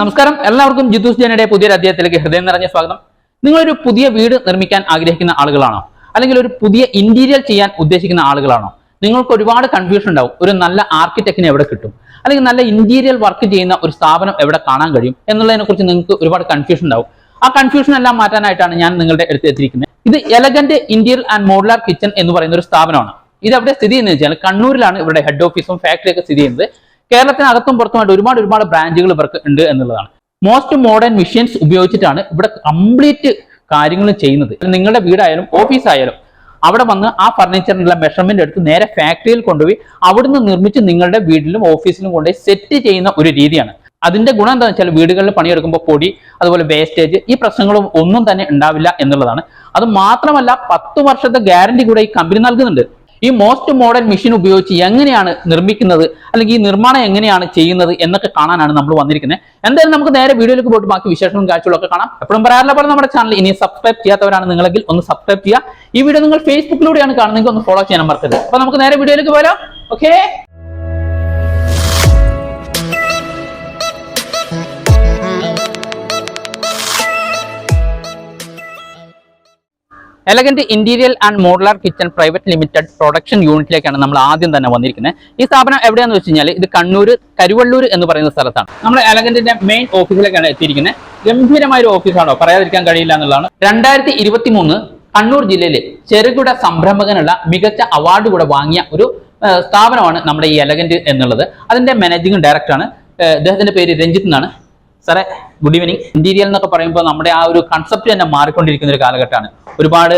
നമസ്കാരം. എല്ലാവർക്കും ജിതൂസ് ജനയുടെ പുതിയൊരു അധ്യായത്തിലേക്ക് ഹൃദയം നിറഞ്ഞ സ്വാഗതം. നിങ്ങളൊരു പുതിയ വീട് നിർമ്മിക്കാൻ ആഗ്രഹിക്കുന്ന ആളുകളാണോ? അല്ലെങ്കിൽ ഒരു പുതിയ ഇന്റീരിയർ ചെയ്യാൻ ഉദ്ദേശിക്കുന്ന ആളുകളാണോ? നിങ്ങൾക്ക് ഒരുപാട് കൺഫ്യൂഷൻ ഉണ്ടാവും. ഒരു നല്ല ആർക്കിടെക്റ്റിനെ എവിടെ കിട്ടും? അല്ലെങ്കിൽ നല്ല ഇന്റീരിയർ വർക്ക് ചെയ്യുന്ന ഒരു സ്ഥാപനം എവിടെ കാണാൻ കഴിയും? എന്നുള്ളതിനെ കുറിച്ച് നിങ്ങൾക്ക് ഒരുപാട് കൺഫ്യൂഷൻ ഉണ്ടാവും. ആ കൺഫ്യൂഷൻ എല്ലാം മാറ്റാനായിട്ടാണ് ഞാൻ നിങ്ങളുടെ അടുത്ത് എത്തിയിരിക്കുന്നത്. ഇത് elegant interior and modular kitchen എന്ന് പറയുന്ന ഒരു സ്ഥാപനമാണ്. ഇത് എവിടെ സ്ഥിതി ചെയ്യുന്നത് വെച്ചാൽ കണ്ണൂരിലാണ് ഇവരുടെ ഹെഡ് ഓഫീസും ഫാക്ടറിയൊക്കെ സ്ഥിതി ചെയ്യുന്നത്. കേരളത്തിനകത്തും പുറത്തുമായിട്ട് ഒരുപാട് ഒരുപാട് ബ്രാഞ്ചുകൾ ഇവർക്ക് ഉണ്ട് എന്നുള്ളതാണ്. മോസ്റ്റ് മോഡേൺ മെഷീൻസ് ഉപയോഗിച്ചിട്ടാണ് ഇവിടെ കംപ്ലീറ്റ് കാര്യങ്ങൾ ചെയ്യുന്നത്. നിങ്ങളുടെ വീടായാലും ഓഫീസ് ആയാലും അവിടെ വന്ന് ആ ഫർണിച്ചറിനുള്ള മെഷർമെന്റ് എടുത്ത് നേരെ ഫാക്ടറിയിൽ കൊണ്ടുപോയി അവിടുന്ന് നിർമ്മിച്ച് നിങ്ങളുടെ വീട്ടിലും ഓഫീസിലും കൊണ്ടുപോയി സെറ്റ് ചെയ്യുന്ന ഒരു രീതിയാണ്. അതിന്റെ ഗുണം എന്താണെന്ന് വെച്ചാൽ വീടുകളിൽ പണിയെടുക്കുമ്പോൾ പൊടി അതുപോലെ വേസ്റ്റേജ് ഈ പ്രശ്നങ്ങളും ഒന്നും തന്നെ ഉണ്ടാവില്ല എന്നുള്ളതാണ്. അത് മാത്രമല്ല പത്ത് വർഷത്തെ ഗ്യാരണ്ടി കൂടെ ഈ കമ്പനി നൽകുന്നുണ്ട്. ഈ മോസ്റ്റ് മോഡേൺ മെഷീൻ ഉപയോഗിച്ച് എങ്ങനെയാണ് നിർമ്മിക്കുന്നത്? അല്ലെങ്കിൽ ഈ നിർമ്മാണം എങ്ങനെയാണ് ചെയ്യുന്നത് എന്നൊക്കെ കാണാനാണ് നമ്മൾ വന്നിരിക്കുന്നത് എന്തായാലും നമുക്ക് നേരെ വീഡിയോയിലേക്ക് പോയിട്ട് ബാക്കി വിശേഷങ്ങളും കാഴ്ചകളും ഒക്കെ കാണാം. എപ്പോഴും പറയാറില്ല പോലെ നമ്മുടെ ചാനൽ ഇനി സബ്സ്ക്രൈബ് ചെയ്യാത്തവരാണ് നിങ്ങളെങ്കിൽ ഒന്ന് സബ്സ്ക്രൈബ് ചെയ്യുക. ഈ വീഡിയോ നിങ്ങൾ ഫേസ്ബുക്കിലൂടെയാണ് കാണുന്നതെങ്കിൽ ഒന്ന് ഫോളോ ചെയ്യാൻ മറക്കരുത്. അപ്പൊ നമുക്ക് നേരെ വീഡിയോയിലേക്ക് പോയാലോ? Okay elegant interior and modular kitchen private limited production യൂണിറ്റിലേക്കാണ് നമ്മൾ ആദ്യം തന്നെ വന്നിരിക്കുന്നത്. ഈ സ്ഥാപനം എവിടെയാന്ന് വെച്ച് കഴിഞ്ഞാൽ ഇത് കണ്ണൂർ കരുവള്ളൂർ എന്ന് പറയുന്ന സ്ഥലത്താണ്. നമ്മൾ എലഗന്റിന്റെ മെയിൻ ഓഫീസിലേക്കാണ് എത്തിയിരിക്കുന്നത്. ഗംഭീരമായ ഒരു ഓഫീസാണോ പറയാതിരിക്കാൻ കഴിയില്ല എന്നുള്ളതാണ്. രണ്ടായിരത്തി ഇരുപത്തി മൂന്ന് കണ്ണൂർ ജില്ലയിലെ ചെറുകിട സംരംഭകനുള്ള മികച്ച അവാർഡ് കൂടെ വാങ്ങിയ ഒരു സ്ഥാപനമാണ് നമ്മുടെ ഈ എലഗന്റ് എന്നുള്ളത്. അതിന്റെ മാനേജിംഗ് ഡയറക്ടറാണ് ഇദ്ദേഹത്തിന്റെ പേര് രഞ്ജിത്ത് എന്നാണ്. സാറേ ഗുഡ് ഈവനിങ് ഇന്റീരിയൽ എന്നൊക്കെ പറയുമ്പോൾ നമ്മുടെ ആ ഒരു കൺസെപ്റ്റ് തന്നെ മാറിക്കൊണ്ടിരിക്കുന്ന ഒരു കാലഘട്ടമാണ്. ഒരുപാട്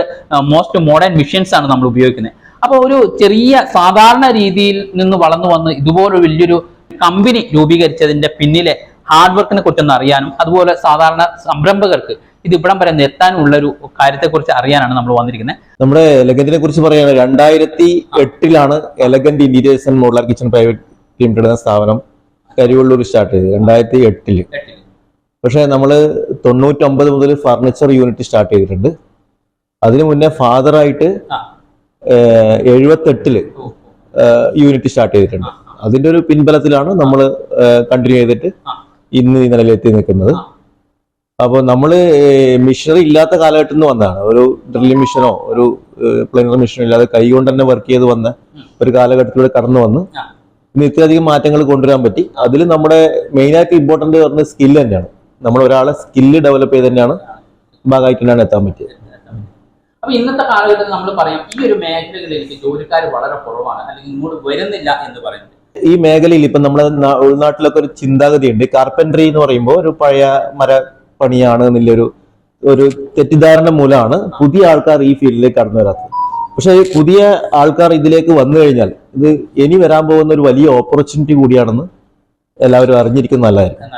മോസ്റ്റ് മോഡേൺ മിഷൻസ് ആണ് നമ്മൾ ഉപയോഗിക്കുന്നത്. അപ്പോൾ ഒരു ചെറിയ സാധാരണ രീതിയിൽ നിന്ന് വളർന്നു വന്ന് ഇതുപോലെ വലിയൊരു കമ്പനി രൂപീകരിച്ചതിന്റെ പിന്നിലെ ഹാർഡ് വർക്കിനെ കുറിച്ചൊന്ന് അറിയാനും അതുപോലെ സാധാരണ സംരംഭകർക്ക് ഇത് ഇവിടം വരെ എത്താനുള്ള ഒരു കാര്യത്തെക്കുറിച്ച് അറിയാനാണ് നമ്മൾ വന്നിരിക്കുന്നത്. നമ്മുടെ എലഗന്റിനെ കുറിച്ച് പറയുകയാണ് രണ്ടായിരത്തി എട്ടിലാണ് elegant interiors and modular kitchen private limited എന്ന സ്ഥാപനം കരിവള്ളൂർ സ്റ്റാർട്ട് ചെയ്തത് രണ്ടായിരത്തി എട്ടിൽ. പക്ഷേ നമ്മൾ തൊണ്ണൂറ്റൊമ്പത് മുതൽ ഫർണിച്ചർ യൂണിറ്റ് സ്റ്റാർട്ട് ചെയ്തിട്ടുണ്ട്. അതിനു മുന്നേ ഫാദറായിട്ട്. എഴുപത്തെട്ടിൽ യൂണിറ്റ് സ്റ്റാർട്ട് ചെയ്തിട്ടുണ്ട്. അതിന്റെ ഒരു പിൻബലത്തിലാണ് നമ്മൾ കണ്ടിന്യൂ ചെയ്തിട്ട്. ഇന്ന് ഈ നിലയിലെത്തി നിൽക്കുന്നത്. അപ്പോൾ നമ്മൾ മിഷനറി ഇല്ലാത്ത കാലഘട്ടത്തിൽ നിന്ന് വന്നതാണ്. ഒരു ഡ്രില്ലിംഗ് മിഷനോ ഒരു പ്ലെയിനർ മിഷനോ ഇല്ലാതെ കൈ കൊണ്ട് തന്നെ വർക്ക് ചെയ്ത് വന്ന ഒരു കാലഘട്ടത്തിലൂടെ കടന്നു വന്ന് ഇത്രയധികം മാറ്റങ്ങൾ കൊണ്ടുവരാൻ പറ്റി. അതിൽ നമ്മുടെ മെയിനായിട്ട് ഇമ്പോർട്ടന്റ് പറഞ്ഞ സ്കില്ല് തന്നെയാണ്. നമ്മൾ ഒരാളെ സ്കില്ല് ഡെവലപ്പ് ചെയ്ത് തന്നെയാണ് ഭാഗമായിട്ടാണ് എത്താൻ പറ്റിയത്. അപ്പൊ ഇന്നത്തെ കാലഘട്ടത്തിൽ നമ്മൾ പറയാം ഈ ഒരു മേഖലകളിലേക്ക് ജോലിക്കാർ വളരെ കുറവാണ് അല്ലെങ്കിൽ ഇങ്ങോട്ട് വരുന്നില്ല എന്ന് പറയുന്നത്. ഈ മേഖലയിൽ ഇപ്പൊ നമ്മുടെ ഉൾനാട്ടിലൊക്കെ ഒരു ചിന്താഗതി ഉണ്ട് കാർപ്പൻട്രി എന്ന് പറയുമ്പോൾ ഒരു പഴയ മര പണിയാണ് എന്നുള്ളൊരു ഒരു തെറ്റിദ്ധാരണ മൂലമാണ് പുതിയ ആൾക്കാർ ഈ ഫീൽഡിലേക്ക് കടന്നു വരാത്തത്. പക്ഷെ പുതിയ ആൾക്കാർ ഇതിലേക്ക് വന്നു കഴിഞ്ഞാൽ ഇത് ഇനി വരാൻ പോകുന്ന ഒരു വലിയ ഓപ്പർച്യൂണിറ്റി കൂടിയാണെന്ന് എല്ലാവരും അറിഞ്ഞിരിക്കുന്ന നല്ലതായിരുന്നു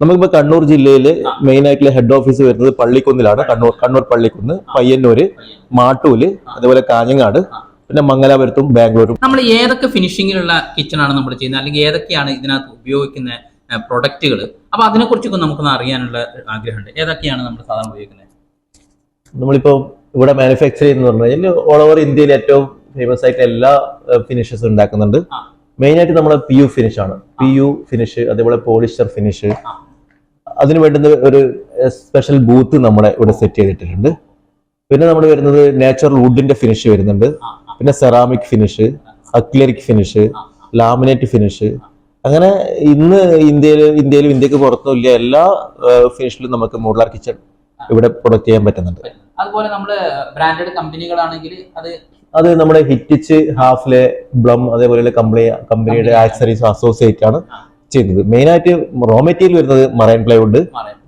നമുക്കിപ്പോ കണ്ണൂർ ജില്ലയിൽ മെയിൻ ആയിട്ടുള്ള ഹെഡ് ഓഫീസ് വരുന്നത് പള്ളിക്കുന്നിലാണ്. കണ്ണൂർ കണ്ണൂർ പള്ളിക്കുന്ന് പയ്യന്നൂര് മാട്ടൂൽ അതുപോലെ കാഞ്ഞങ്ങാട് പിന്നെ മംഗലാപുരത്തും ബാംഗ്ലൂരും. നമ്മൾ ഏതൊക്കെ ഫിനിഷിങ്ങിലുള്ള കിച്ചൺ ആണ് നമ്മൾ ചെയ്യുന്നത്? അല്ലെങ്കിൽ ഏതൊക്കെയാണ് ഇതിനകത്ത് ഉപയോഗിക്കുന്ന പ്രൊഡക്റ്റുകൾ അപ്പൊ അതിനെ കുറിച്ചൊക്കെ നമുക്കൊന്ന് അറിയാനുള്ള ആഗ്രഹമുണ്ട്. ഏതൊക്കെയാണ് നമ്മൾ സാധാരണ ഉപയോഗിക്കുന്നത്? നമ്മളിപ്പോ ഇവിടെ മാനുഫാക്ചർ ചെയ്യുന്ന പറഞ്ഞു കഴിഞ്ഞാൽ ഓൾ ഓവർ ഇന്ത്യയിൽ ഏറ്റവും ഫേമസ് ആയിട്ട് എല്ലാ ഫിനിഷസ് ഉണ്ടാക്കുന്നുണ്ട്. മെയിൻ ആയിട്ട് നമ്മൾ പി യു ഫിനിഷ് ആണ്. പി യു ഫിനിഷ് അതേപോലെ പോളിസ്റ്റർ ഫിനിഷ്. അതിന് വേണ്ടുന്ന ഒരു സ്പെഷ്യൽ ബൂത്ത് നമ്മുടെ ഇവിടെ സെറ്റ് ചെയ്തിട്ടുണ്ട് പിന്നെ നമ്മൾ വരുന്നത് നാച്ചുറൽ വുഡിന്റെ ഫിനിഷ് വരുന്നുണ്ട്. പിന്നെ ceramic finish acrylic finish laminate finish അങ്ങനെ ഇന്ന് ഇന്ത്യയിൽ ഇന്ത്യയിലും ഇന്ത്യയ്ക്ക് പുറത്തും ഇല്ല എല്ലാ ഫിനിഷിലും നമുക്ക് മോഡുലാർ കിച്ചൺ ഇവിടെ പ്രൊഡക്റ്റ് ചെയ്യാൻ പറ്റുന്നുണ്ട്. അതുപോലെ നമ്മൾ ബ്രാൻഡഡ് കമ്പനികളാണെങ്കിൽ അത് അത് നമ്മുടെ ഹിറ്റിച്ച് ഹാഫിലെ ബ്ലം അതേപോലെ കമ്പനി കമ്പനിയുടെ ആക്സറീസ് അസോസിയേറ്റ് ആണ് ചെയ്യുന്നത് മെയിൻ ആയിട്ട് റോ മെറ്റീരിയൽ വരുന്നത് marine plywood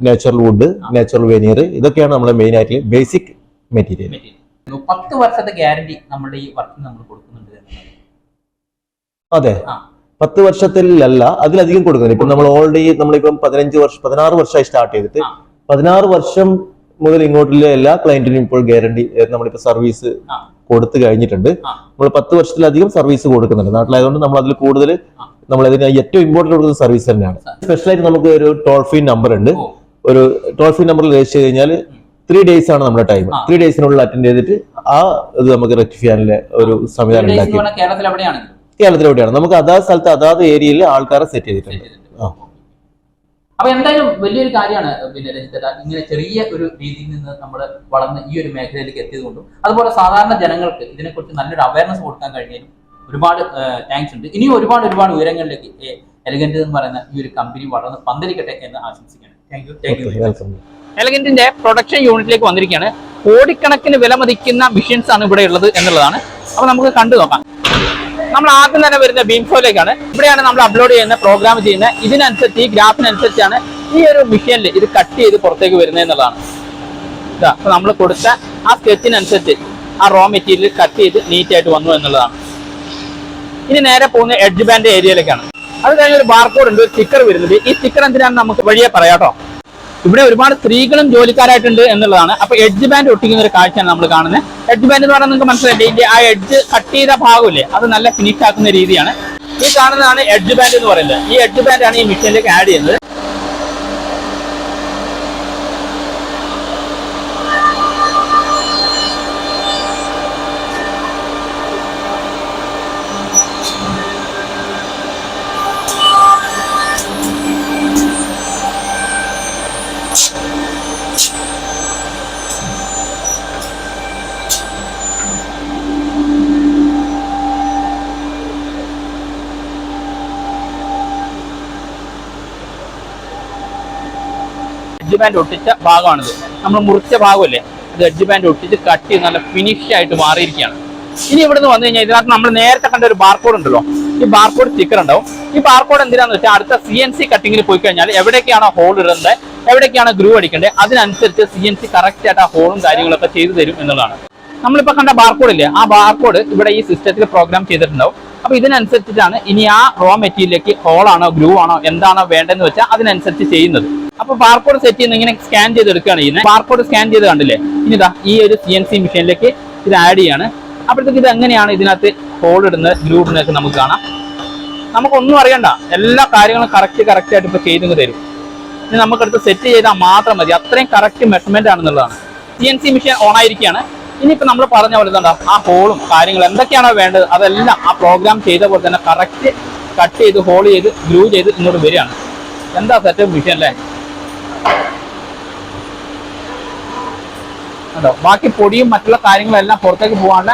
natural wood natural veneer ഇതൊക്കെയാണ് നമ്മുടെ മെയിൻ ആയിട്ട് ബേസിക് മെറ്റീരിയൽ പത്ത് വർഷത്തെ ഗ്യാരണ്ടി നമ്മുടെ ഈ വർക്ക് നമ്മൾ കൊടുക്കുന്നുണ്ട് അതെ. പത്ത് വർഷത്തിലല്ല അതിലധികം കൊടുക്കുന്നുണ്ട്. ഇപ്പൊ നമ്മൾ ഓൾറെഡി നമ്മളിപ്പം പതിനഞ്ച് വർഷം പതിനാറ് വർഷമായി സ്റ്റാർട്ട് ചെയ്തിട്ട്. പതിനാറ് വർഷം മുതൽ ഇങ്ങോട്ടുള്ള എല്ലാ ക്ലയന്റിനും ഇപ്പോൾ ഗ്യാരണ്ടി നമ്മളിപ്പോ സർവീസ് കൊടുത്തു കഴിഞ്ഞിട്ടുണ്ട്. നമ്മൾ പത്ത് വർഷത്തിലധികം സർവീസ് കൊടുക്കുന്നുണ്ട്. നാട്ടിലായതുകൊണ്ട് നമ്മൾ അതിൽ കൂടുതൽ നമ്മൾ അതിന് ഏറ്റവും ഇമ്പോർട്ടന്റ് കൊടുക്കുന്ന സർവീസ് തന്നെയാണ്. സ്പെഷ്യലായിട്ട് നമുക്ക് ഒരു ടോൾ ഫ്രീ നമ്പർ ഉണ്ട്. ഒരു ടോൾ ഫ്രീ നമ്പർ രജിസ്റ്റർ ചെയ്ത് കഴിഞ്ഞാൽ ത്രീ ഡേയ്സ് ആണ് നമ്മുടെ ടൈം. ത്രീ ഡേയ്സിനുള്ളിൽ അറ്റൻഡ് ചെയ്തിട്ട് ആ ഇത് നമുക്ക് റെക്ടിഫൈ ചെയ്യാനുള്ള ഒരു സംവിധാനം ഉണ്ടാക്കി കേരളത്തിൽ നമുക്ക് അതാത് സ്ഥലത്ത് അതാത് ഏരിയയിൽ ആൾക്കാരെ സെറ്റ് ചെയ്തിട്ടുണ്ട്. ആ. അപ്പൊ എന്തായാലും വലിയൊരു കാര്യമാണ് പിന്നെ രഞ്ജിത്തേട്ട ഇങ്ങനെ ചെറിയ ഒരു രീതിയിൽ നിന്ന് നമ്മൾ വളർന്ന് ഈ ഒരു മേഖലയിലേക്ക് എത്തിയത് കൊണ്ടും അതുപോലെ സാധാരണ ജനങ്ങൾക്ക് ഇതിനെക്കുറിച്ച് നല്ലൊരു അവയർനെസ് കൊടുക്കാൻ കഴിഞ്ഞാലും ഒരുപാട് താങ്ക്സ് ഉണ്ട്. ഇനിയും ഒരുപാട് ഒരുപാട് ഉയരങ്ങളിലേക്ക് എലഗന്റ് എന്ന് പറയുന്ന ഈ ഒരു കമ്പനി വളർന്ന് പന്തലിക്കട്ടെ എന്ന് ആശംസിക്കുകയാണ്. Thank you thank you welcome എലഗന്റിന്റെ production യൂണിറ്റിലേക്ക് വന്നിരിക്കുകയാണ്. കോടിക്കണക്കിന് വില മതിക്കുന്ന മിഷൻസ് ആണ് ഇവിടെ ഉള്ളത് എന്നുള്ളതാണ്. അപ്പൊ നമുക്ക് കണ്ടു നോക്കാം. നമ്മൾ ആദ്യം തന്നെ വരുന്ന ബീംഫോയിലേക്കാണ് ഇവിടെയാണ് നമ്മൾ അപ്ലോഡ് ചെയ്യുന്ന പ്രോഗ്രാം ചെയ്യുന്ന ഇതിനനുസരിച്ച് ഈ ഗ്രാഫിനനുസരിച്ചാണ് ഈ ഒരു മിഷീനിൽ ഇത് കട്ട് ചെയ്ത് പുറത്തേക്ക് വരുന്നത് എന്നുള്ളതാണ്. അപ്പൊ നമ്മൾ കൊടുത്ത ആ സ്കെച്ചിനനുസരിച്ച് ആ റോ മെറ്റീരിയൽ കട്ട് ചെയ്ത് നീറ്റായിട്ട് വന്നു എന്നുള്ളതാണ്. ഇനി നേരെ പോകുന്ന എഡ്ജ് ബാൻഡ് ഏരിയയിലേക്കാണ് അത് കഴിഞ്ഞ ഒരു ബാർകോഡ് ഉണ്ട് ഒരു സ്റ്റിക്കർ വരുന്നത്. ഈ സ്റ്റിക്കർ എന്തിനാണ് നമുക്ക് വഴിയെ പറയാട്ടോ ഇവിടെ ഒരുപാട് സ്ത്രീകളും ജോലിക്കാരായിട്ടുണ്ട് എന്നുള്ളതാണ്. അപ്പൊ എഡ്ജ് ബാൻഡ് ഒട്ടിക്കുന്ന ഒരു കാഴ്ചയാണ് നമ്മൾ കാണുന്നത്. എഡ്ജ് ബാൻഡ് എന്ന് പറഞ്ഞാൽ നിങ്ങൾക്ക് മനസ്സിലായില്ലേ ഇതിന്റെ ആ എഡ്ജ് കട്ട് ചെയ്ത ഭാഗമില്ലേ? അത് നല്ല ഫിനിഷ് ആക്കുന്ന രീതിയാണ്. ഈ കാണുന്നതാണ് എഡ്ജ് ബാൻഡ് എന്ന് പറയുന്നത്. ഈ എഡ്ജ് ബാൻഡ് ആണ് ഈ മെഷീനിലേക്ക് ആഡ് ചെയ്യുന്നത്. എഡ്ജ് ബാൻഡ് ഒട്ടിച്ച ഭാഗമാണിത്. നമ്മൾ മുറിച്ച ഭാഗമല്ലേ? അത് എഡ്ജ് ബാൻഡ് ഒട്ടിച്ച് കട്ട് ചെയ്ത് നല്ല ഫിനിഷ് ആയിട്ട് മാറിയിരിക്കുകയാണ്. ഇനി ഇവിടെ നിന്ന് വന്നു കഴിഞ്ഞാൽ ഇതിനകത്ത് നമ്മൾ നേരത്തെ കണ്ട ഒരു ബാർകോഡ് ഉണ്ടല്ലോ. ഈ ബാർകോഡ് സ്റ്റിക്കർ ഉണ്ടാവും. ഈ ബാർകോഡ് എന്തിനാന്ന് വെച്ചാൽ അടുത്ത സി എൻ സി കട്ടിങ്ങിൽ പോയി കഴിഞ്ഞാൽ എവിടേക്കാണോ ഹോൾ ഇടുന്നത് എവിടേക്കാണ് ഗ്രൂ അടിക്കേണ്ടത്? അതിനനുസരിച്ച് സി എൻ സി കറക്റ്റ് ആയിട്ട് ആ ഹോളും കാര്യങ്ങളൊക്കെ ചെയ്തു തരും എന്നുള്ളതാണ്. നമ്മളിപ്പോ കണ്ട ബാർകോഡ് ഇല്ലേ? ആ ബാർകോഡ് ഇവിടെ ഈ സിസ്റ്റത്തിൽ പ്രോഗ്രാം ചെയ്തിട്ടുണ്ടാവും. അപ്പൊ ഇതിനനുസരിച്ചിട്ടാണ് ഇനി ആ റോ മെറ്റീരിയലിലേക്ക് ഹോളാണോ ഗ്രൂ ആണോ എന്താണോ വേണ്ടതെന്ന് വെച്ചാൽ അതിനനുസരിച്ച് ചെയ്യുന്നത്. അപ്പൊ ബാർകോഡ് സെറ്റ് ചെയ്യുന്ന ഇങ്ങനെ സ്കാൻ ചെയ്ത് എടുക്കുകയാണ് ചെയ്യുന്നത്. ബാർകോഡ് സ്കാൻ ചെയ്ത് കണ്ടില്ലേ? ഇനി ഇതാ ഈ ഒരു സി എൻ സി മെഷീനിലേക്ക് ഇത് ആഡ് ചെയ്യാണ്. അപ്പോഴത്തേക്ക് ഇത് എങ്ങനെയാണ് ഇതിനകത്ത് ഹോൾ ഇടുന്നത്? ഗ്രൂ നമുക്ക് കാണാം. നമുക്കൊന്നും അറിയണ്ട. എല്ലാ കാര്യങ്ങളും കറക്റ്റ് കറക്റ്റ് ആയിട്ട് ഇപ്പൊ ചെയ്തു തരും. ഇനി നമുക്കടുത്ത് സെറ്റ് ചെയ്താൽ മാത്രം മതി. അത്രയും correct measurement ആണെന്നുള്ളതാണ്. C N C machine on ആയിരിക്കുകയാണ്. ഇനിയിപ്പോ നമ്മൾ പറഞ്ഞ പോലെ എന്താ ആ ഹോളും കാര്യങ്ങളും എന്തൊക്കെയാണോ വേണ്ടത് അതെല്ലാം ആ പ്രോഗ്രാം ചെയ്ത പോലെ തന്നെ കറക്റ്റ് കട്ട് ചെയ്ത് ഹോൾ ചെയ്ത് ഗ്രൂ ചെയ്ത് ഇങ്ങോട്ട് വരികയാണ്. എന്താ സെറ്റപ്പ് മെഷീൻ അല്ലേ കണ്ടോ ബാക്കി പൊടിയും മറ്റുള്ള കാര്യങ്ങളെല്ലാം പുറത്തേക്ക് പോകാനുള്ള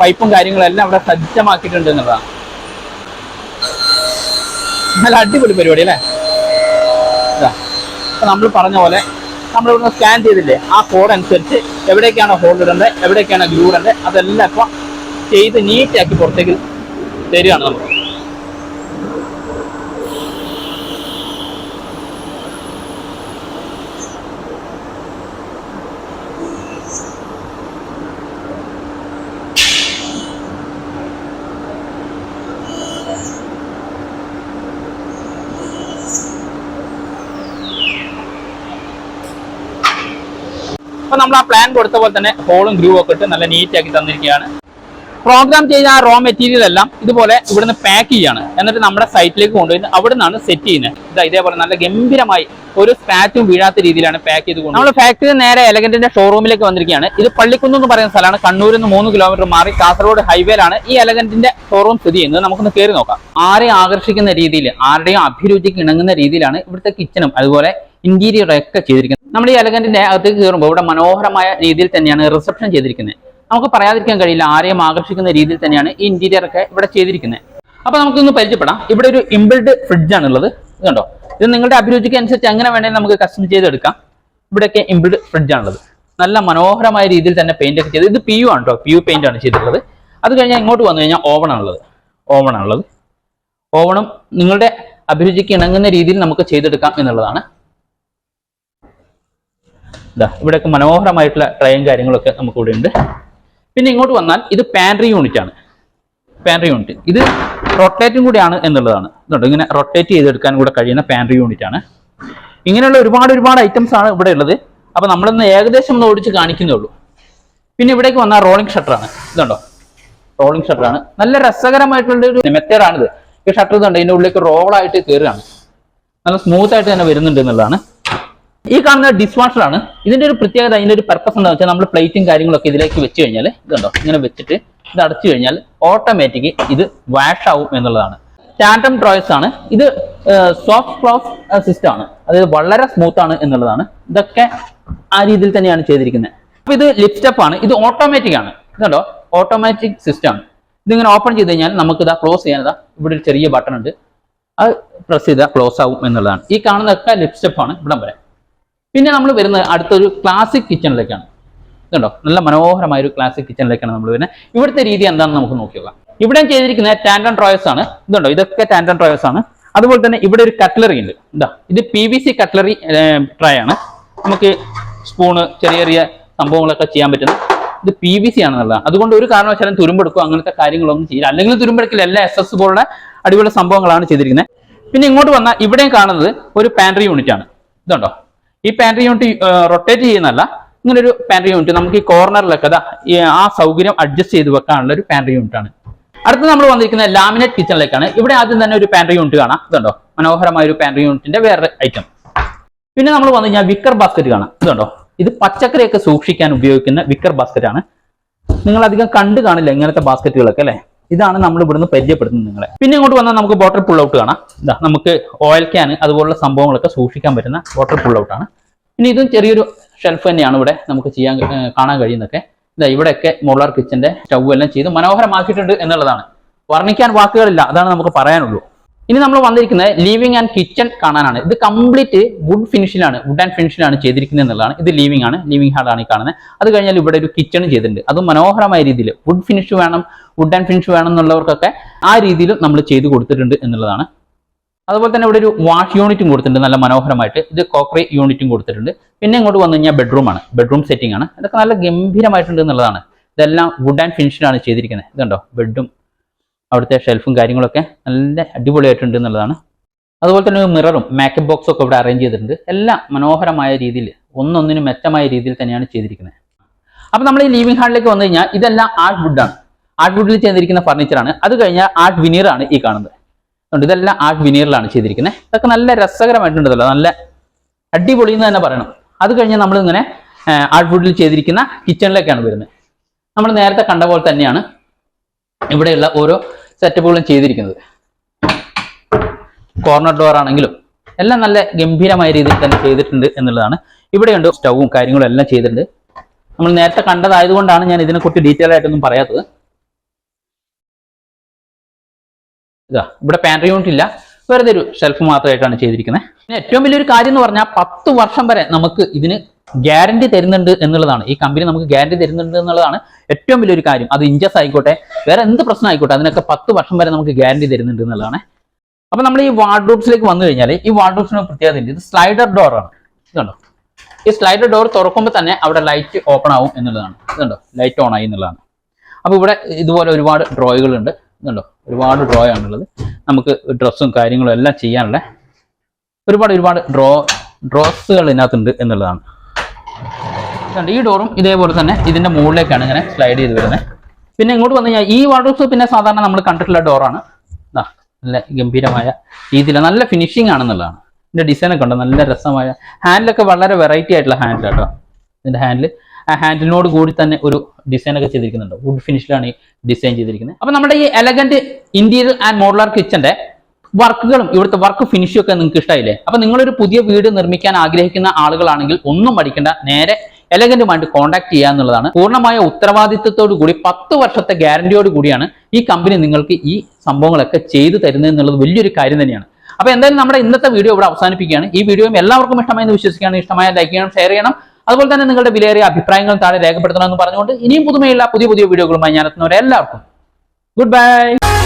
പൈപ്പും കാര്യങ്ങളെല്ലാം അവിടെ സജ്ജമാക്കിയിട്ടുണ്ട് എന്നുള്ളതാണ്. നല്ല അടിപൊളി പരിപാടി അല്ലേ? അപ്പം നമ്മൾ പറഞ്ഞ പോലെ നമ്മൾ ഇവിടുന്ന് സ്കാൻ ചെയ്തില്ലേ? ആ കോഡ് അനുസരിച്ച് എവിടേക്കാണ് ഹോൾ ഇടേണ്ടത് എവിടേക്കാണ് ഗ്രൂ ഇടേണ്ടത് അതെല്ലാം ഇപ്പൊ ചെയ്ത് നീറ്റാക്കി പുറത്തേക്ക് തരികയാണ് നമുക്ക് അപ്പൊ നമ്മൾ ആ പ്ലാൻ കൊടുത്ത പോലെ തന്നെ ഹോളും ഗ്രൂവും ഒക്കെ ഇട്ട് നല്ല നീറ്റ് ആക്കി തന്നിരിക്കുകയാണ്. പ്രോഗ്രാം ചെയ്ത ആ റോ മെറ്റീരിയൽ എല്ലാം ഇതുപോലെ ഇവിടുന്ന് പാക്ക് ചെയ്യാണ്. എന്നിട്ട് നമ്മുടെ സൈറ്റിലേക്ക് കൊണ്ടുപോയി അവിടെ നിന്നാണ് സെറ്റ് ചെയ്യുന്നത് ഇതാ ഇതേപോലെ നല്ല ഗംഭീരമായി ഒരു സ്പാറ്റും വീഴാത്ത രീതിയിലാണ് പാക്ക് ചെയ്ത് നമ്മൾ ഫാക്ടറി നേരെ എലഗന്റിന്റെ ഷോറൂമിലേക്ക് വന്നിരിക്കുകയാണ്. ഇത് പള്ളിക്കുന്ന് എന്ന് പറയുന്ന സ്ഥലമാണ്. കണ്ണൂരിൽ നിന്ന് മൂന്ന് കിലോമീറ്റർ മാറി കാസർഗോഡ് ഹൈവേയിലാണ് ഈ എലഗന്റിന്റെ ഷോറൂം സ്ഥിതി ചെയ്യുന്നത്. നമുക്കൊന്ന് കയറി നോക്കാം. ആരെയും ആകർഷിക്കുന്ന രീതിയിൽ ആരുടെയും അഭിരുചിക്ക് ഇണങ്ങുന്ന രീതിയിലാണ് ഇവിടുത്തെ കിച്ചണും അതുപോലെ ഇന്റീരിയർ ഒക്കെ ചെയ്തിരിക്കുന്നത്. നമ്മൾ ഈ എലഗന്റിന്റെ അകത്തേക്ക് കയറുമ്പോൾ ഇവിടെ മനോഹരമായ രീതിയിൽ തന്നെയാണ് റിസപ്ഷൻ ചെയ്തിരിക്കുന്നത്. നമുക്ക് പറയാതിരിക്കാൻ കഴിയില്ല ആരെയും ആകർഷിക്കുന്ന രീതിയിൽ തന്നെയാണ് ഈ ഇന്റീരിയർ ഒക്കെ ഇവിടെ ചെയ്തിരിക്കുന്നത്. അപ്പൊ നമുക്കൊന്ന് പരിചയപ്പെടാം. ഇവിടെ ഒരു ഇംബിൾഡ് ഫ്രിഡ്ജ് ഉള്ളത്. കണ്ടോ? ഇത് നിങ്ങളുടെ അഭിരുചിക്ക് അനുസരിച്ച് എങ്ങനെ വേണേലും നമുക്ക് കസ്റ്റം ചെയ്തെടുക്കാം. ഇവിടെയൊക്കെ ഇംബിൾഡ് ഫ്രിഡ്ജ് ആണുള്ളത്. നല്ല മനോഹരമായ രീതിയിൽ തന്നെ പെയിന്റ് ഒക്കെ ചെയ്ത് ഇത് പി യു ആണ് കേട്ടോ പി യു പെയിന്റ് ആണ് ചെയ്തിട്ടുള്ളത്. അത് കഴിഞ്ഞാൽ ഇങ്ങോട്ട് വന്നു കഴിഞ്ഞാൽ ഓവൺ ആണുള്ളത്. ഓവൺ ആണുള്ളത്. ഓവണും നിങ്ങളുടെ അഭിരുചിക്ക് ഇണങ്ങുന്ന രീതിയിൽ നമുക്ക് ചെയ്തെടുക്കാം എന്നുള്ളതാണ്. ഇതാ ഇവിടെയൊക്കെ മനോഹരമായിട്ടുള്ള ട്രയും കാര്യങ്ങളൊക്കെ നമുക്ക് ഇവിടെ ഉണ്ട് പിന്നെ ഇങ്ങോട്ട് വന്നാൽ ഇത് പാൻട്രി യൂണിറ്റ് ആണ്. പാൻട്രി യൂണിറ്റ് ഇത് റൊട്ടേറ്റും കൂടിയാണ് എന്നുള്ളതാണ്. ഇതുണ്ട്. ഇങ്ങനെ റൊട്ടേറ്റ് ചെയ്തെടുക്കാൻ കൂടെ കഴിയുന്ന പാൻട്രി യൂണിറ്റ് ആണ്. ഇങ്ങനെയുള്ള ഒരുപാട് ഒരുപാട് ഐറ്റംസ് ആണ് ഇവിടെ ഉള്ളത്. അപ്പൊ നമ്മളിന്ന് ഏകദേശം ഒന്ന് ഓടിച്ച് കാണിക്കുന്നേ ഉള്ളൂ. പിന്നെ ഇവിടേക്ക് വന്നാൽ റോളിംഗ് ഷട്ടറാണ് ഇതുണ്ടോ? റോളിംഗ് ഷട്ടറാണ് നല്ല രസകരമായിട്ടുള്ള ഒരു മെത്തേഡാണിത് ഈ ഷട്ടർ ഇതുണ്ട്. ഇതിന്റെ ഉള്ളിലേക്ക് റോളായിട്ട് കയറുകയാണ് നല്ല സ്മൂത്ത് ആയിട്ട് തന്നെ വരുന്നുണ്ട് എന്നുള്ളതാണ്. ഈ കാണുന്ന ഡിഷ് വാഷർ ആണ്. ഇതിന്റെ ഒരു പ്രത്യേകത അതിന്റെ ഒരു പർപ്പസ് എന്താ വെച്ചാൽ നമ്മൾ പ്ലേറ്റും കാര്യങ്ങളൊക്കെ ഇതിലേക്ക് വെച്ച് കഴിഞ്ഞാൽ ഇതുണ്ടോ ഇങ്ങനെ വെച്ചിട്ട് ഇത് അടച്ചു കഴിഞ്ഞാൽ ഓട്ടോമാറ്റിക് ഇത് വാഷ് ആവും എന്നുള്ളതാണ്. ടാൻഡം ഡ്രോയേഴ്സ് ആണ്. ഇത് സോഫ്റ്റ് ക്ലോസ് സിസ്റ്റം ആണ്. അതായത് വളരെ സ്മൂത്ത് ആണ് എന്നുള്ളതാണ്. ഇതൊക്കെ ആ രീതിയിൽ തന്നെയാണ് ചെയ്തിരിക്കുന്നത് അപ്പൊ ഇത് ലിപ്സ്റ്റപ്പ് ആണ്. ഇത് ഓട്ടോമാറ്റിക് ആണ്. ഇതുണ്ടോ ഓട്ടോമാറ്റിക് സിസ്റ്റം ആണ്. ഇതിങ്ങനെ ഓപ്പൺ ചെയ്ത് കഴിഞ്ഞാൽ നമുക്ക് ഇതാ ക്ലോസ് ചെയ്യാനതാ ഇവിടെ ഒരു ചെറിയ ബട്ടൺ ഉണ്ട്. അത് പ്രസ് ചെയ്താൽ ക്ലോസ് ആവും എന്നുള്ളതാണ്. ഈ കാണുന്നതൊക്കെ ലിപ്സ്റ്റപ്പ് ആണ്. ഇവിടം വരെ. പിന്നെ നമ്മൾ വരുന്നത് അടുത്തൊരു ക്ലാസിക് കിച്ചണിലേക്കാണ് ഇതുണ്ടോ നല്ല മനോഹരമായ ഒരു ക്ലാസിക് കിച്ചണിലേക്കാണ് നമ്മൾ വരുന്നത്. ഇവിടുത്തെ രീതി എന്താണെന്ന് നമുക്ക് നോക്കിയോളാം നോക്കാം. ഇവിടെ ചെയ്തിരിക്കുന്നത് ടാൻഡൻ ട്രോയസ് ആണ്. ഇതുണ്ടോ? ഇതൊക്കെ ടാൻഡൻ ട്രോയസ് ആണ്. അതുപോലെ തന്നെ ഇവിടെ ഒരു കട്ട്ലറി ഉണ്ട്. ഇതാ ഇത് P V C cutlery tray ആണ്. നമുക്ക് സ്പൂണ് ചെറിയ ചെറിയ സംഭവങ്ങളൊക്കെ ചെയ്യാൻ പറ്റുന്ന ഇത് പി വി സി ആണെന്നുള്ളതാണ്. അതുകൊണ്ട് ഒരു കാരണവശാലും തുരുമ്പെടുക്കുക അങ്ങനത്തെ കാര്യങ്ങളൊന്നും ചെയ്യില്ല. അല്ലെങ്കിൽ തുരുമ്പെടുക്കില്ല എല്ലാ എസ് എസ് പോലുള്ള അടിപൊളി സംഭവങ്ങളാണ് ചെയ്തിരിക്കുന്നത്. പിന്നെ ഇങ്ങോട്ട് വന്നാൽ ഇവിടെയും കാണുന്നത് ഒരു പാൻട്രി യൂണിറ്റ് ആണ്. ഇതുണ്ടോ? ഈ പാൻട്രി യൂണിറ്റ് റൊട്ടേറ്റ് ചെയ്യുന്നല്ല ഇങ്ങനെ ഒരു പാൻട്രി യൂണിറ്റ് നമുക്ക് ഈ കോർണറിലൊക്കെ ആ സൗകര്യം അഡ്ജസ്റ്റ് ചെയ്ത് വെക്കാനുള്ള ഒരു പാൻട്രി യൂണിറ്റ് ആണ്. അടുത്ത് നമ്മൾ വന്നിരിക്കുന്നത് ലാമിനേറ്റ് കിച്ചണിലേക്കാണ് ഇവിടെ ആദ്യം തന്നെ ഒരു പാൻട്രി യൂണിറ്റ് കാണാം. ഇതുണ്ടോ? മനോഹരമായ ഒരു പാൻട്രി യൂണിറ്റിന്റെ വേറെ ഐറ്റം പിന്നെ നമ്മൾ വന്നു കഴിഞ്ഞാൽ വിക്കർ ബാസ്ക്കറ്റ് കാണാം. ഇതുണ്ടോ? ഇത് പച്ചക്കറിയൊക്കെ സൂക്ഷിക്കാൻ ഉപയോഗിക്കുന്ന വിക്കർ ബാസ്ക്കറ്റ് ആണ്. നിങ്ങൾ അധികം കണ്ടു കാണില്ല ഇങ്ങനത്തെ ബാസ്ക്കറ്റുകളൊക്കെ അല്ലേ? ഇതാണ് നമ്മൾ ഇവിടുന്ന് പരിചയപ്പെടുത്തുന്നത് നിങ്ങളെ. പിന്നെ ഇങ്ങോട്ട് വന്നാൽ നമുക്ക് വാട്ടർ പുൾ ഔട്ട് കാണാം. ഇതാ നമുക്ക് ഓയിൽ ക്യാൻ അതുപോലുള്ള സംഭവങ്ങളൊക്കെ സൂക്ഷിക്കാൻ പറ്റുന്ന വാട്ടർ പുൾ ഔട്ട് ആണ്. പിന്നെ ഇതും ചെറിയൊരു ഷെൽഫ് തന്നെയാണ് ഇവിടെ നമുക്ക് ചെയ്യാൻ കാണാൻ കഴിയുന്നതൊക്കെ. ഇതാ ഇവിടെയൊക്കെ മോളാർ കിച്ചന്റെ സ്റ്റൗ എല്ലാം ചെയ്ത് മനോഹരമാക്കിയിട്ടുണ്ട് എന്നുള്ളതാണ്. വർണിക്കാൻ വാക്കുകളില്ല അതാണ് നമുക്ക് പറയാനുള്ളൂ. ഇനി നമ്മൾ വന്നിരിക്കുന്നത് ലിവിംഗ് ആൻഡ് കിച്ചൺ കാണാനാണ്. ഇത് കംപ്ലീറ്റ് വുഡ് ഫിനിഷിലാണ് വുഡ് ആൻഡ് ഫിനിഷിലാണ് ചെയ്തിരിക്കുന്നത് എന്നുള്ളതാണ്. ഇത് ലിവിംഗ് ആണ് ലിവിംഗ് ഹാളാണ് ഈ കാണുന്നത്. അത് കഴിഞ്ഞാൽ ഇവിടെ ഒരു കിച്ചൺ ചെയ്തിട്ടുണ്ട്. അത് മനോഹരമായ രീതിയിൽ വുഡ് ഫിനിഷ് വേണം വുഡ് ആൻഡ് ഫിനിഷ് വേണം എന്നുള്ളവർക്കൊക്കെ ആ രീതിയിൽ നമ്മൾ ചെയ്തു കൊടുത്തിട്ടുണ്ട് എന്നുള്ളതാണ്. അതുപോലെ തന്നെ ഇവിടെ ഒരു വാഷ് യൂണിറ്റും കൊടുത്തിട്ടുണ്ട് നല്ല മനോഹരമായിട്ട്. ഇത് കോക്രി യൂണിറ്റും കൊടുത്തിട്ടുണ്ട്. പിന്നെ ഇങ്ങോട്ട് വന്നു കഴിഞ്ഞാൽ ബെഡ്റൂം ആണ്. ബെഡ്റൂം സെറ്റിംഗ് ആണ്. ഇതൊക്കെ നല്ല ഗംഭീരമായിട്ടുണ്ട് എന്നുള്ളതാണ്. ഇതെല്ലാം വുഡ് ആൻഡ് ഫിനിഷിലാണ് ചെയ്തിരിക്കുന്നത്. ഇതുണ്ടോ? ബെഡും അവിടുത്തെ ഷെൽഫും കാര്യങ്ങളൊക്കെ നല്ല അടിപൊളിയായിട്ടുണ്ട് എന്നുള്ളതാണ്. അതുപോലെ തന്നെ മിററും മേക്കപ്പ് ബോക്സും ഒക്കെ ഇവിടെ അറേഞ്ച് ചെയ്തിട്ടുണ്ട്. എല്ലാം മനോഹരമായ രീതിയിൽ ഒന്നൊന്നിനും മെച്ചമായ രീതിയിൽ തന്നെയാണ് ചെയ്തിരിക്കുന്നത്. അപ്പോൾ നമ്മൾ ഈ ലിവിംഗ് ഹാളിലേക്ക് വന്നു കഴിഞ്ഞാൽ ഇതെല്ലാം ആർട്ട് വുഡാണ് ആർട്ട് വുഡിൽ ചെയ്തിരിക്കുന്ന ഫർണിച്ചറാണ് അത് കഴിഞ്ഞാൽ ആർട്ട് വിനീറാണ് ഈ കാണുന്നത്. അതുകൊണ്ട് ഇതെല്ലാം ആർട്ട് വിനീറിലാണ് ചെയ്തിരിക്കുന്നത്. ഇതൊക്കെ നല്ല രസകരമായിട്ടുണ്ടല്ലോ നല്ല അടിപൊളി എന്ന് തന്നെ പറയണം. അത് നമ്മൾ ഇങ്ങനെ ആർട്ട് വുഡിൽ ചെയ്തിരിക്കുന്ന കിച്ചണിലേക്കാണ് വരുന്നത്. നമ്മൾ നേരത്തെ കണ്ട പോലെ തന്നെയാണ് ഇവിടെയുള്ള ഓരോ സെറ്റപ്പുകളും ചെയ്തിരിക്കുന്നത്. കോർണർ ഡോർ ആണെങ്കിലും എല്ലാം നല്ല ഗംഭീരമായ രീതിയിൽ തന്നെ ചെയ്തിട്ടുണ്ട് എന്നുള്ളതാണ്. ഇവിടെയുണ്ട് സ്റ്റൗവും കാര്യങ്ങളും എല്ലാം ചെയ്തിട്ടുണ്ട്. നമ്മൾ നേരത്തെ കണ്ടതായതുകൊണ്ടാണ് ഞാൻ ഇതിനെക്കുറിച്ച് ഡീറ്റെയിൽ ആയിട്ടൊന്നും പറയാത്തത്. ഇതാ ഇവിടെ പാൻട്രി യൂണിറ്റ് ഇല്ല. വെറുതെ ഒരു ഷെൽഫ് മാത്രമായിട്ടാണ് ചെയ്തിരിക്കുന്നത്. പിന്നെ ഏറ്റവും വലിയൊരു കാര്യം എന്ന് പറഞ്ഞാൽ പത്ത് വർഷം വരെ നമുക്ക് ഇതിന് ഗ്യാരണ്ടി തരുന്നുണ്ട് എന്നുള്ളതാണ്. ഈ കമ്പനി നമുക്ക് ഗ്യാരണ്ടി തരുന്നുണ്ട് എന്നുള്ളതാണ് ഏറ്റവും വലിയൊരു കാര്യം. അത് ഇഞ്ചസ് ആയിക്കോട്ടെ വേറെ എന്ത് പ്രശ്നം ആയിക്കോട്ടെ അതിനൊക്കെ പത്ത് വർഷം വരെ നമുക്ക് ഗ്യാരണ്ടി തരുന്നുണ്ട് എന്നുള്ളതാണ്. അപ്പൊ നമ്മൾ ഈ വാർഡ്രോബ്സിലേക്ക് വന്നു കഴിഞ്ഞാൽ ഈ വാർഡ്രോബ്സിന് പ്രത്യേകത ഉണ്ട്. ഇത് സ്ലൈഡർ ഡോർ ആണ്. ഇതുണ്ടോ ഈ സ്ലൈഡർ ഡോർ തുറക്കുമ്പോൾ തന്നെ അവിടെ ലൈറ്റ് ഓപ്പൺ ആവും എന്നുള്ളതാണ്. ഇതുണ്ടോ ലൈറ്റ് ഓൺ ആയി എന്നുള്ളതാണ്. അപ്പൊ ഇവിടെ ഇതുപോലെ ഒരുപാട് ഡ്രോയുകൾ ഉണ്ട്. ഇതുണ്ടോ ഒരുപാട് ഡ്രോ ആണുള്ളത്. നമുക്ക് ഡ്രസ്സും കാര്യങ്ങളും എല്ലാം ചെയ്യാനുള്ള ഒരുപാട് ഒരുപാട് ഡ്രോ ഡ്രോസുകൾ ഇതിനകത്തുണ്ട് എന്നുള്ളതാണ്. ഈ ഡോറും ഇതേപോലെ തന്നെ ഇതിന്റെ മുകളിലേക്കാണ് ഇങ്ങനെ സ്ലൈഡ് ചെയ്ത് വരുന്നത് പിന്നെ ഇങ്ങോട്ട് വന്നു കഴിഞ്ഞാൽ ഈ വാർഡ്രോബ്സ് പിന്നെ സാധാരണ നമ്മൾ കണ്ടിട്ടുള്ള ഡോറാണ്. നല്ല ഗംഭീരമായ രീതിയിൽ നല്ല ഫിനിഷിംഗ് ആണെന്നുള്ളതാണ്. ഇതിന്റെ ഡിസൈൻ ഒക്കെ ഉണ്ട് നല്ല രസമായ. ഹാൻഡിലൊക്കെ വളരെ വെറൈറ്റി ആയിട്ടുള്ള ഹാൻഡിൽ കേട്ടോ ഇതിന്റെ ഹാൻഡിൽ ആ ഹാൻഡിലിനോട് കൂടി തന്നെ ഒരു ഡിസൈൻ ഒക്കെ ചെയ്തിരിക്കുന്നുണ്ട്. വുഡ് ഫിനിഷിലാണ് ഈ ഡിസൈൻ ചെയ്തിരിക്കുന്നത്. അപ്പൊ നമ്മുടെ ഈ എലഗന്റ് ഇന്റീരിയർ ആൻഡ് മോഡുലാർ കിച്ചന്റെ വർക്കുകളും ഇവിടുത്തെ വർക്ക് ഫിനിഷും ഒക്കെ നിങ്ങൾക്ക് ഇഷ്ടമായില്ലേ അപ്പൊ നിങ്ങളൊരു പുതിയ വീട് നിർമ്മിക്കാൻ ആഗ്രഹിക്കുന്ന ആളുകളാണെങ്കിൽ ഒന്നും പഠിക്കേണ്ട നേരെ എലഗന്റുമായിട്ട് കോൺടാക്ട് ചെയ്യുക എന്നുള്ളതാണ്. പൂർണമായ ഉത്തരവാദിത്വത്തോടു കൂടി പത്ത് വർഷത്തെ ഗ്യാരണ്ടിയോട് കൂടിയാണ് ഈ കമ്പനി നിങ്ങൾക്ക് ഈ സംഭവങ്ങളൊക്കെ ചെയ്തു തരുന്നത് എന്നുള്ളത് വലിയൊരു കാര്യം തന്നെയാണ്. അപ്പൊ എന്തായാലും നമ്മുടെ ഇന്നത്തെ വീഡിയോ ഇവിടെ അവസാനിപ്പിക്കുകയാണ്. ഈ വീഡിയോയും എല്ലാവർക്കും ഇഷ്ടമായെന്ന് വിശ്വസിക്കുകയാണ്. ഇഷ്ടമായ ലൈക്ക് ചെയ്യണം ഷെയർ ചെയ്യണം. അതുപോലെ തന്നെ നിങ്ങളുടെ വിലയേറിയ അഭിപ്രായങ്ങൾ താഴെ രേഖപ്പെടുത്തണമെന്ന് പറഞ്ഞുകൊണ്ട് ഇനിയും പുതുമയുള്ള പുതിയ പുതിയ വീഡിയോകളുമായി ഞാൻ എത്തുന്നവരെ എല്ലാവർക്കും. Good bye